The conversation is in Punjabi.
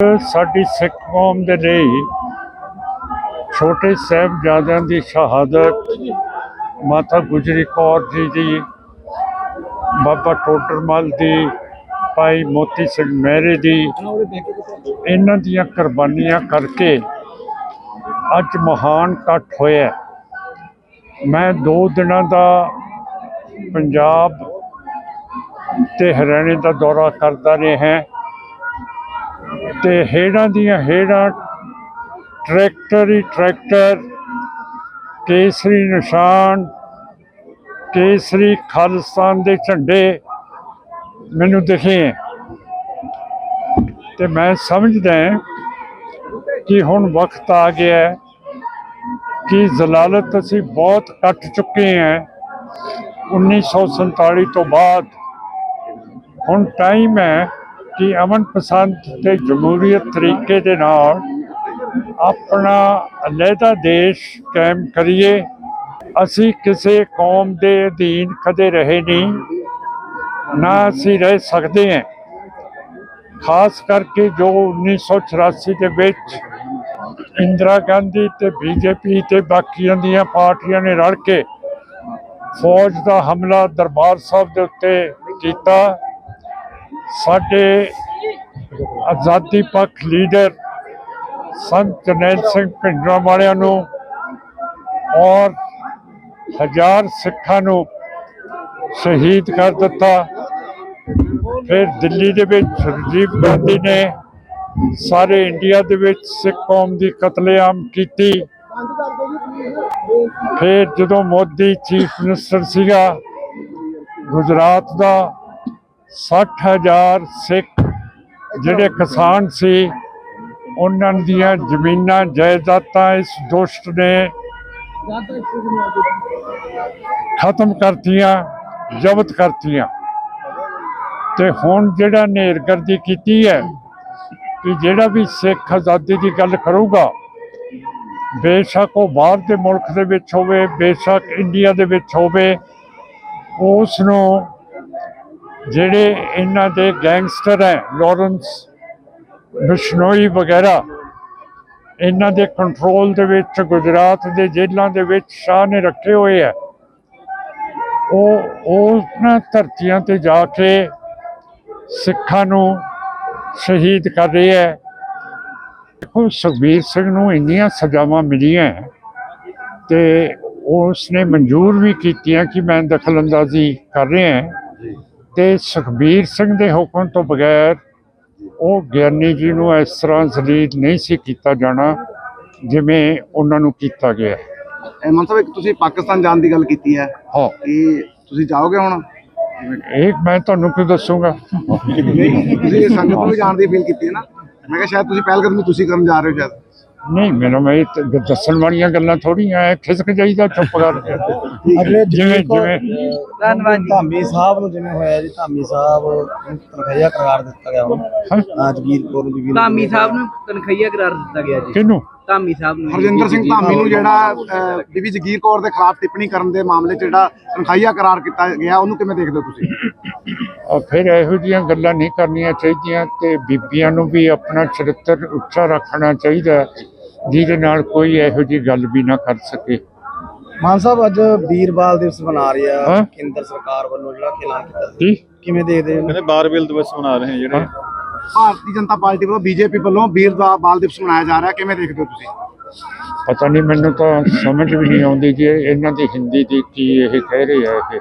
ਸਾਡੀ ਸਿੱਖ ਕੌਮ ਦੇ ਲਈ ਛੋਟੇ ਸਾਹਿਬਜ਼ਾਦਿਆਂ ਦੀ ਸ਼ਹਾਦਤ, ਮਾਤਾ ਗੁਜਰੀ ਕੌਰ ਜੀ ਦੀ, ਬਾਬਾ ਟੋਡਰਮਲ ਦੀ, ਭਾਈ ਮੋਤੀ ਸਿੰਘ ਮਹਿਰੇ ਦੀ, ਇਹਨਾਂ ਦੀਆਂ ਕੁਰਬਾਨੀਆਂ ਕਰਕੇ ਅੱਜ ਮਹਾਨ ਇਕੱਠ ਹੋਇਆ ਮੈਂ ਦੋ ਦਿਨਾਂ ਦਾ ਪੰਜਾਬ ਤੇ ਹਰਿਆਣੇ ਦਾ ਦੌਰਾ ਕਰਦਾ ਰਿਹਾ। ਤੇ ਹੇੜਾਂ ਦੀਆਂ ਹੇੜਾਂ ਟਰੈਕਟਰ ਹੀ ਟਰੈਕਟਰ, ਕੇਸਰੀ ਨਿਸ਼ਾਨ, ਕੇਸਰੀ ਖਾਲਿਸਤਾਨ ਦੇ ਝੰਡੇ ਮੈਨੂੰ ਦਿਖੇ ਹੈ। ਤੇ ਮੈਂ ਸਮਝਦਾ ਕਿ ਹੁਣ ਵਕਤ ਆ ਗਿਆ ਹੈ ਕਿ ਜ਼ਲਾਲਤ ਅਸੀਂ ਬਹੁਤ ਕੱਟ ਚੁੱਕੇ ਹਾਂ 1947 ਤੋਂ ਬਾਅਦ ਹੁਣ ਟਾਈਮ ਹੈ ਕਿ ਅਮਨ ਪਸੰਦ ਤੇ ਜਮਹੂਰੀਅਤ ਤਰੀਕੇ ਦੇ ਨਾਲ ਆਪਣਾ ਅਲੱਗਾ ਦੇਸ਼ ਕਾਇਮ ਕਰੀਏ। ਅਸੀਂ ਕਿਸੇ ਕੌਮ ਦੇ ਅਧੀਨ ਕਦੇ ਰਹੇ ਨਹੀਂ, ਨਾ ਅਸੀਂ ਰਹਿ ਸਕਦੇ ਹਾਂ। ਖਾਸ ਕਰਕੇ ਜੋ 1984 ਦੇ ਵਿੱਚ ਇੰਦਰਾ ਗਾਂਧੀ ਤੇ ਬੀਜੇਪੀ ਤੇ ਬਾਕੀਆਂ ਦੀਆਂ ਪਾਰਟੀਆਂ ਨੇ ਰਲ ਕੇ ਫੌਜ ਦਾ ਹਮਲਾ ਦਰਬਾਰ ਸਾਹਿਬ ਦੇ ਉੱਤੇ ਕੀਤਾ। ਸਾਡੇ ਆਜ਼ਾਦੀ ਪੱਖ ਲੀਡਰ ਸੰਤ ਜਰਨੈਲ ਸਿੰਘ ਭਿੰਡਰਾਂ ਵਾਲਿਆਂ ਨੂੰ ਔਰ ਹਜ਼ਾਰ ਸਿੱਖਾਂ ਨੂੰ ਸ਼ਹੀਦ ਕਰ ਦਿੱਤਾ। ਫਿਰ ਦਿੱਲੀ ਦੇ ਵਿੱਚ ਰਾਜੀਵ ਗਾਂਧੀ ਨੇ ਸਾਰੇ ਇੰਡੀਆ ਦੇ ਵਿੱਚ ਸਿੱਖ ਕੌਮ ਦੀ ਕਤਲੇਆਮ ਕੀਤੀ। ਫਿਰ ਜਦੋਂ ਮੋਦੀ ਚੀਫ ਮਿਨਿਸਟਰ ਸੀਗਾ, ਗੁਜਰਾਤ ਦਾ 60000 ਸਿੱਖ ਜਿਹੜੇ ਕਿਸਾਨ ਸੀ ਉਹਨਾਂ ਦੀਆਂ ਜ਼ਮੀਨਾਂ ਜਾਇਦਾਦਾਂ ਇਸ ਦੁਸ਼ਟ ਨੇ ਖਤਮ ਕਰਤੀਆਂ ਜ਼ਬਤ ਕਰਤੀਆਂ। ਤੇ ਹੁਣ ਜਿਹੜਾ ਨੇਰਗਰਦੀ ਕੀਤੀ ਹੈ ਕਿ ਜਿਹੜਾ ਵੀ ਸਿੱਖ ਆਜ਼ਾਦੀ ਦੀ ਗੱਲ ਕਰੂਗਾ ਬੇਸ਼ੱਕ ਉਹ ਬਾਹਰ ਦੇ ਮੁਲਕ ਦੇ ਵਿੱਚ ਹੋਵੇ ਬੇਸ਼ੱਕ ਇੰਡੀਆ ਦੇ ਵਿੱਚ ਹੋਵੇ ਉਸ ਨੂੰ ਜਿਹੜੇ ਇਹਨਾਂ ਦੇ ਗੈਂਗਸਟਰ ਹੈ, ਲਾਰੈਂਸ ਬਿਸ਼ਨੋਈ ਵਗੈਰਾ, ਇਹਨਾਂ ਦੇ ਕੰਟਰੋਲ ਦੇ ਵਿੱਚ, ਗੁਜਰਾਤ ਦੇ ਜੇਲ੍ਹਾਂ ਦੇ ਵਿੱਚ ਸ਼ਾਹ ਨੇ ਰੱਖੇ ਹੋਏ ਆ ਉਹ ਉਹਨਾਂ ਧਰਤੀਆਂ ਤੇ ਜਾ ਕੇ ਸਿੱਖਾਂ ਨੂੰ ਸ਼ਹੀਦ ਕਰ ਰਹੇ ਹੈ। ਦੇਖੋ, ਸੁਖਬੀਰ ਸਿੰਘ ਨੂੰ ਇੰਨੀਆਂ ਸਜ਼ਾਵਾਂ ਮਿਲੀਆਂ ਹੈ ਤੇ ਉਸ ਨੇ ਮਨਜ਼ੂਰ ਵੀ ਕੀਤੀਆਂ ਕਿ ਮੈਂ ਦਖਲਅੰਦਾਜ਼ੀ ਕਰ ਰਿਹਾ ਹਾਂ। ਤੇ ਸੁਖਬੀਰ ਸਿੰਘ ਦੇ ਹੁਕਮ ਤੋਂ ਬਗੈਰ ਉਹ ਗਿਆਨੀ ਜੀ ਨੂੰ ਇਸ ਤਰ੍ਹਾਂ ਜ਼ਲੀਲ ਨਹੀਂ ਸੀ ਕੀਤਾ ਜਾਣਾ ਜਿਵੇਂ ਉਹਨਾਂ ਨੂੰ ਕੀਤਾ ਗਿਆ। ਇਹ ਮਨ ਸਾਹਿਬ ਤੁਸੀਂ ਪਾਕਿਸਤਾਨ ਜਾਣ ਦੀ ਗੱਲ ਕੀਤੀ ਹੈ ਹਾਂ। ਕਿ ਤੁਸੀਂ ਜਾਓਗੇ ਹੁਣ? ਇਹ ਮੈਂ ਤੁਹਾਨੂੰ ਕੀ ਦੱਸੂਗਾ? ਤੁਸੀਂ ਸੰਗਤ ਨੂੰ ਜਾਣ ਦੀ ਅਪੀਲ ਕੀਤੀ ਹੈ ਨਾ। ਮੈਂ ਕਿਹਾ ਸ਼ਾਇਦ ਤੁਸੀਂ ਪਹਿਲ ਕਦਮੀ ਤੁਸੀਂ ਕਰਨ ਜਾ ਰਹੇ ਹੋ ਸ਼ਾਇਦ। ਨਹੀਂ ਮੈਨੂੰ ਮੈਂ ਦੱਸਣ ਵਾਲੀਆਂ ਗੱਲਾਂ ਥੋੜੀਆਂ ਐ ਖਿਸਕ ਜਾਈਦਾ ਚੁੱਪ ਕਰਕੇ ਅਗਲੇ ਜਿਵੇਂ ਜਿਵੇਂ ਧੰਨਵਾਦ ਧਾਮੀ ਸਾਹਿਬ ਨੂੰ ਜਿਵੇਂ ਹੋਇਆ ਜੀ ਧਾਮੀ ਸਾਹਿਬ ਨੂੰ ਤਨਖਾਹਿਆ ਕਰਾਰ ਦਿੱਤਾ ਗਿਆ ਹੁਣ ਹਾਂ, ਹਾਂ ਜਗੀਰ ਕੌਰ ਨੂੰ ਜਗੀਰ ਧਾਮੀ ਸਾਹਿਬ ਨੂੰ ਤਨਖਾਹੀਆ ਕਰਾਰ ਦਿੱਤਾ ਗਿਆ ਜੀ। ਕਿਹਨੂੰ? ਧਾਮੀ ਸਾਹਿਬ ਨੂੰ ਹਰਜਿੰਦਰ ਸਿੰਘ ਧਾਮੀ ਨੂੰ ਜਿਹੜਾ ਬੀਬੀ ਜਗੀਰ ਕੌਰ ਦੇ ਖਿਲਾਫ ਟਿੱਪਣੀ ਕਰਨ ਦੇ ਮਾਮਲੇ 'ਚ ਜਿਹੜਾ ਤਨਖਾਹੀਆ ਕਰਾਰ ਕੀਤਾ ਗਿਆ ਉਹਨੂੰ ਕਿਵੇਂ ਦੇਖਦੇ ਹੋ ਤੁਸੀਂ? ਔਰ ਫਿਰ ਇਹੋ ਜਿਹੀਆਂ ਗੱਲਾਂ ਨਹੀਂ ਕਰਨੀਆਂ ਚਾਹੀਦੀਆਂ ਤੇ ਬੀਬੀਆਂ ਨੂੰ ਵੀ ਆਪਣਾ ਚਰਿੱਤਰ ਉੱਚਾ ਰੱਖਣਾ ਚਾਹੀਦਾ। ਜਿਹਦੇ ਨਾਲ ਕੋਈ ਇਹੋ ਜਿਹੀ ਗੱਲ ਵੀ ਨਾ ਕਰ ਸਕੇ। ਮਾਨ ਸਾਹਿਬ ਅੱਜ ਵੀਰਬਾਲ ਦਿਵਸ ਮਨਾ ਰਹੀ ਆ। ਹਾਂ। ਕੇਂਦਰ ਸਰਕਾਰ ਵੱਲੋਂ ਜਿਹੜਾ ਐਲਾਨ ਕੀਤਾ ਸੀ। ਕੀ? ਕਿਵੇਂ ਦੇਖਦੇ ਹੋ? ਕਹਿੰਦੇ ਬਾਰਬਿਲ ਦਿਵਸ ਮਨਾ ਰਹੇ ਨੇ ਜਿਹੜੇ। ਭਾਰਤੀ ਜਨਤਾ ਪਾਰਟੀ ਵੱਲੋਂ ਬੀਜੇਪੀ ਵੱਲੋਂ ਵੀਰ ਦਾ ਬਾਲ ਦਿਵਸ ਮਨਾਇਆ ਜਾ ਰਿਹਾ। ਕਿਵੇਂ ਦੇਖਦੇ ਹੋ ਤੁਸੀਂ? ਪਤਾ ਨਹੀਂ ਮੈਨੂੰ ਤਾਂ ਸਮਝ ਵੀ ਨਹੀਂ ਆਉਂਦੀ ਕਿ ਇਹਨਾਂ ਦੀ ਹਿੰਦੀ ਦੀ ਕੀ ਇਹ ਕਹਿ ਰਹੇ ਆ ਇਹ।